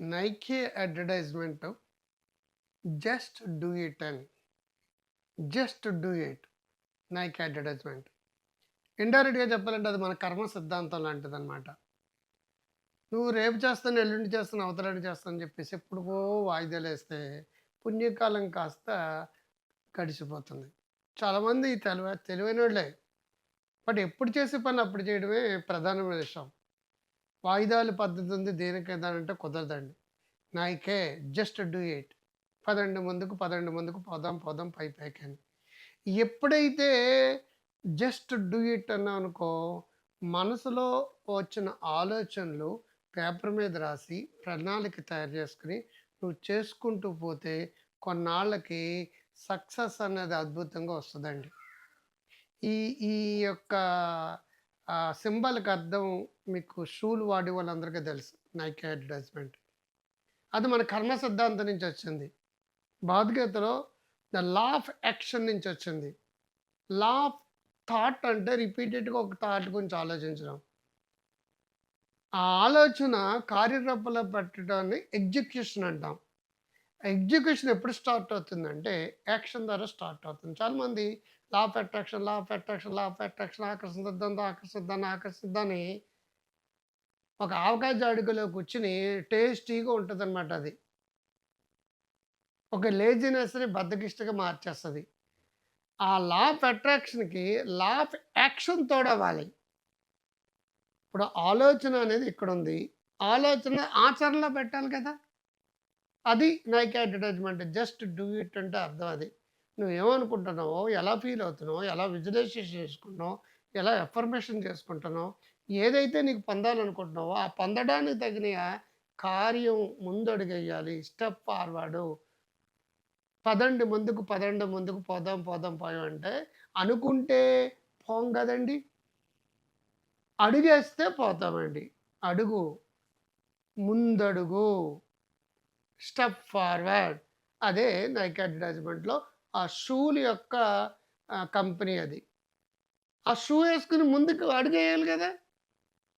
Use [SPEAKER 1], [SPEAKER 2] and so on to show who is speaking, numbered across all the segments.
[SPEAKER 1] Nike advertisement just do it అని just do it Nike advertisement ఇండైరెక్ట్గా చెప్పాలంటే అది మన కర్మ సిద్ధాంతం లాంటిది అనమాట నువ్వు రేపు చేస్తాను ఎల్లుండి చేస్తాను అవతలని చేస్తాను అని చెప్పేసి ఎప్పుడుకో వాయిదాలు వేస్తే పుణ్యకాలం కాస్త గడిచిపోతుంది. చాలామంది తెలివ తెలివైన వాళ్ళే బట్ ఎప్పుడు చేసే పని అప్పుడు చేయడమే ప్రధానమైన విషయం. వాయిదాలు పద్ధతి ఉంది దేనికైనా అంటే కుదరదండి. నాయకే జస్ట్ డూ ఇట్ పదండి ముందుకు పదండి ముందుకు పోదాం పోదాం పై పైకి అని. ఎప్పుడైతే జస్ట్ డూ ఇట్ అన్నా అనుకో మనసులో వచ్చిన ఆలోచనలు పేపర్ మీద రాసి ప్రణాళిక తయారు చేసుకుని నువ్వు చేసుకుంటూ పోతే కొన్నాళ్ళకి సక్సెస్ అనేది అద్భుతంగా వస్తుందండి. ఈ ఈ యొక్క సింబల్కి అర్థం మీకు షూలు వాడే వాళ్ళందరికీ తెలుసు. నైక్ అడ్వర్టైజ్మెంట్ అది మన కర్మ సిద్ధాంతం నుంచి వచ్చింది. భగవద్గీతలో ద లా ఆఫ్ యాక్షన్ నుంచి వచ్చింది. లా ఆఫ్ థాట్ అంటే రిపీటెడ్గా ఒక థాట్ గురించి ఆలోచించడం. ఆ ఆలోచన కార్యరూపంలో పెట్టడాన్ని ఎగ్జిక్యూషన్ అంటాం. ఎగ్జిక్యూషన్ ఎప్పుడు స్టార్ట్ అవుతుందంటే యాక్షన్ ద్వారా స్టార్ట్ అవుతుంది. చాలామంది law of attraction law of attraction law of attraction ఆకర్షిద్దాంతో ఆకర్షిద్దాన్ని ఆకర్షిద్దాన్ని ఒక ఆవకాయ జాడుకలో కూర్చుని టేస్టీగా ఉంటుంది అనమాట అది. ఒక లేజినెస్ని బద్దకిష్టగా మార్చేస్తుంది. ఆ లా ఆఫ్ అట్రాక్షన్కి లా ఆఫ్ యాక్షన్ తోడవాలి ఇప్పుడు ఆలోచన అనేది ఇక్కడ ఉంది ఆలోచన ఆచరణలో పెట్టాలి కదా. అది Nike advertisement just do it అంటే అర్థం అది. నువ్వు ఏమనుకుంటున్నావో ఎలా ఫీల్ అవుతున్నావో ఎలా విజువలైజేషన్ చేసుకుంటున్నావు ఎలా ఎఫర్మేషన్ చేసుకుంటున్నావు ఏదైతే నీకు పొందాలనుకుంటున్నావో ఆ పొందడానికి తగిన కార్యం ముందడుగేయాలి. Step forward. పదండి ముందుకు పదండి ముందుకు పోదాం పోదాం పోయాం అంటే అనుకుంటే పోం కదండి. అడుగేస్తే పోతామండి. అడుగు. ముందడుగు. Step forward. అదే నైక్ అడ్వర్టైజ్మెంట్లో ఆ షూల యొక్క కంపెనీ అది. ఆ షూ వేసుకుని ముందుకు అడుగేయాలి కదా?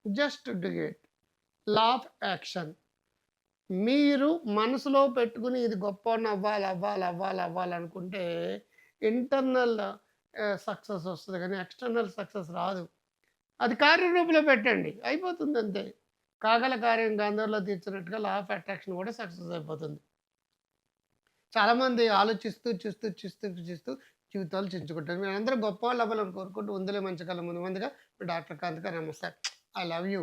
[SPEAKER 1] జస్ట్ డిగేట్ లా ఆఫ్ యాక్షన్ మీరు మనసులో పెట్టుకుని ఇది గొప్ప అవ్వాలి అవ్వాలి అవ్వాలి అవ్వాలి అనుకుంటే ఇంటర్నల్ సక్సెస్ వస్తుంది కానీ ఎక్స్టర్నల్ సక్సెస్ రాదు. అది కార్యరూపంలో పెట్టండి అయిపోతుంది అంతే. కాగల కార్యం గాంధర్లో తీర్చినట్టుగా లా ఆఫ్ అట్రాక్షన్ కూడా సక్సెస్ అయిపోతుంది. చాలామంది ఆలోచిస్తూ చూస్తూ చూస్తూ చూస్తూ జీవితాలు చించుకుంటారు. మీరు అందరూ గొప్ప వాళ్ళు అవ్వాలని కోరుకుంటూ ఉందిలే మంచి కాలం ముందు. ముందుగా డాక్టర్ కాంతిగా నమస్తే. I love you